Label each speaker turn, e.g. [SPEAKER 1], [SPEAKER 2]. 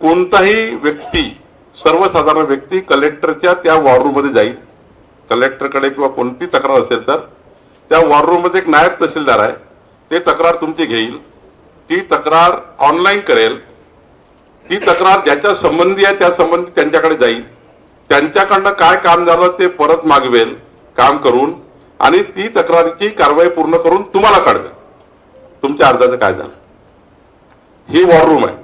[SPEAKER 1] कोणताही व्यक्ती सर्वसाधारण व्यक्ती कलेक्टरच्या त्या वॉरमध्ये जाईल. कलेक्टरकडे किंवा कोणती तक्रार असेल तर त्या वॉरमध्ये एक नायब तहसीलदार आहे. ते तक्रार तुमची घेईल. ती तक्रार ऑनलाईन करेल. ती तक्रार ज्याच्या संबंधी आहे त्या संबंधी त्यांच्याकडे जाईल. त्यांच्याकडनं काय काम झालं ते परत मागवेल काम करून. आणि ती तक्रारीची कारवाई पूर्ण करून तुम्हाला कळवेल तुमच्या अर्जाचं काय झालं? ही वॉर रूम आहे.